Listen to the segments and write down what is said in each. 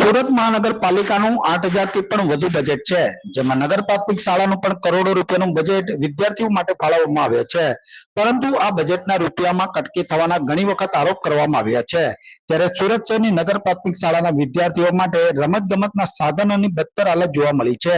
સુરત મહાનગરપાલિકાનું આઠ હજારથી પણ વધુ બજેટ છે. જેમાં નગર પ્રાથમિક શાળાનું પણ કરોડો રૂપિયાનું બજેટ વિદ્યાર્થીઓ માટે ફાળવવામાં આવે છે. પરંતુ આ બજેટના રૂપિયામાં કટકી થવાના ઘણી વખત આરોપ કરવામાં આવ્યા છે. ત્યારે સુરત શહેરની નગર પ્રાથમિક શાળાના વિદ્યાર્થીઓ માટે રમત ગમતના સાધનોની બદતર હાલત જોવા મળી છે.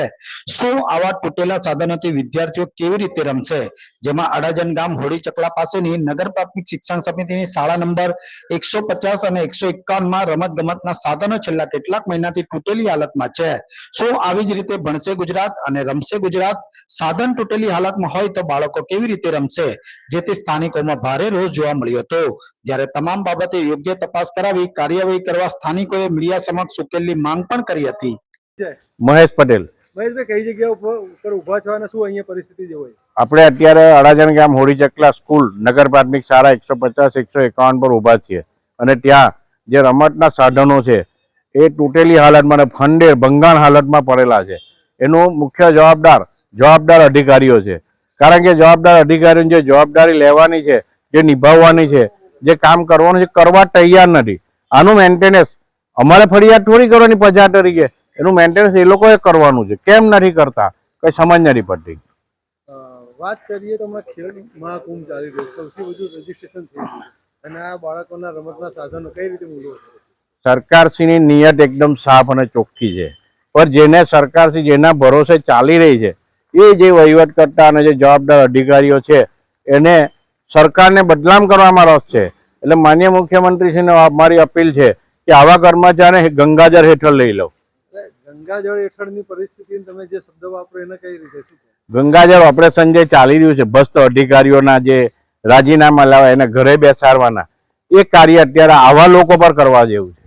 શું આવા તૂટેલા સાધનોથી વિદ્યાર્થીઓ કેવી રીતે રમશે? જેમાં અડાજન ગામ હોડી ચકલા પાસેની નગર પ્રાથમિક શિક્ષણ સમિતિની શાળા નંબર એકસો પચાસ અને એકસો એકાવનમાં રમત ગમતના સાધનો છેલ્લા કેટલાક મહિનાથી તૂટેલી હાલતમાં છે. શું આવી જ રીતે ભણશે ગુજરાત અને રમશે ગુજરાત? સાધન તૂટેલી હાલતમાં હોય તો બાળકો કેવી રીતે રમશે? જેથી સ્થાનિકોમાં ભારે રોષ જોવા મળ્યો હતો. જ્યારે તમામ બાબતે યોગ્ય તપાસ કરાવી કાર્યવાહી કરવા સ્થાનિકોએ મીડિયા સમક્ષ ઉકેલની માંગ પણ કરી હતી. મહેશ પટેલ. મહેશભાઈ કઈ જગ્યા ઉપર ઉપર છો અને શું અહીંયા પરિસ્થિતિ જે હોય? આપણે અત્યારે અડાજણ ગામ હોળી ચકલા સ્કૂલ નગર પ્રાથમિક શાળા એકસો પચાસ એકસો એકાવન પર ઊભા છીએ. અને ત્યાં જે રમતના સાધનો છે એ તૂટેલી હાલતમાં અને ફંડે ભંગાણ હાલતમાં પડેલા છે. એનો મુખ્ય જવાબદાર જવાબદાર અધિકારીઓ છે. કારણ કે જવાબદાર અધિકારીઓની જે જવાબદારી લેવાની છે જે નિભાવવાની છે જે કામ કરવાનું છે કરવા તૈયાર નથી. આનું મેન્ટેનન્સ અમારે ફરિયાદ થોડી કરવાની પ્રજા તરીકે. એનું મેન્ટેનન્સ એ લોકોએ કરવાનું છે. કેમ નથી કરતા? કઈ સમજ નથી પડતી. વાત કરીએ તો હમણાં ખેલ મહાકુંભ ચાલી રહ્યો સૌથી વધુ રજીસ્ટ્રેશન થઈ અને આ બાળકોના રમતના સાધનો કઈ રીતે મૂલ્યો સરકારશ્રીની નિયત એકદમ સાફ અને ચોખ્ખી છે. પણ જેને સરકારશ્રી જેના ભરોસે ચાલી રહી છે એ જે વહીવટ કરતા અને જે જવાબદાર અધિકારીઓ છે એને સરકારને બદનામ કરવામાં રસ છે. એટલે માન્ય મુખ્યમંત્રીશ્રીને મારી અપીલ છે કે આવા કર્મચારીને ગંગાજળ હેઠળ લઈ લો. ગંગાજળ હેઠળની પરિસ્થિતિ તમે જે શબ્દ વાપરો એને કઈ રીતે શું ગંગાજળ ઓપરેશન જે ચાલી રહ્યું છે. ભ્રષ્ટ અધિકારીઓના જે રાજીનામા લાવવા એને ઘરે બેસાડવાના. એ કાર્ય અત્યારે આવા લોકો પર કરવા જેવું છે.